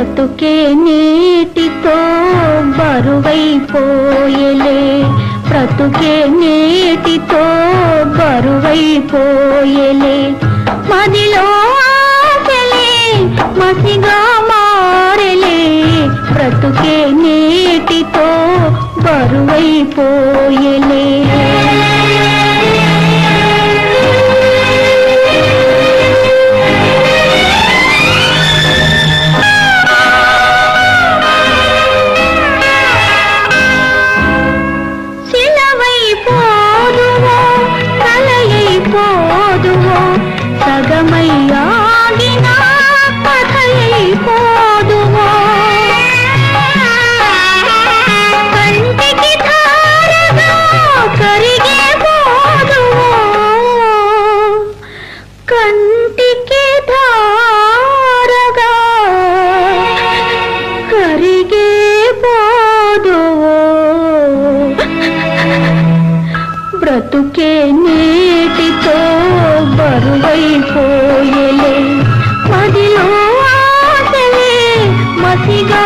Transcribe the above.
బ్రతుకే నీటితో బరువైపోయలే. బ్రతుకే నీటితో బరువైపోయలే. మదిలో ఆశలే మసిగా మారలే. బ్రతుకే నీటితో బరువైపోయలే. సగమయ్యాగిన కథయైపోదువో కంటికి ధారగా కరిగే పోదువో కంటికి ధారగా కరిగే పోదువో బ్రతుకే పోయలే. మదిలో ఆశలే మసిగా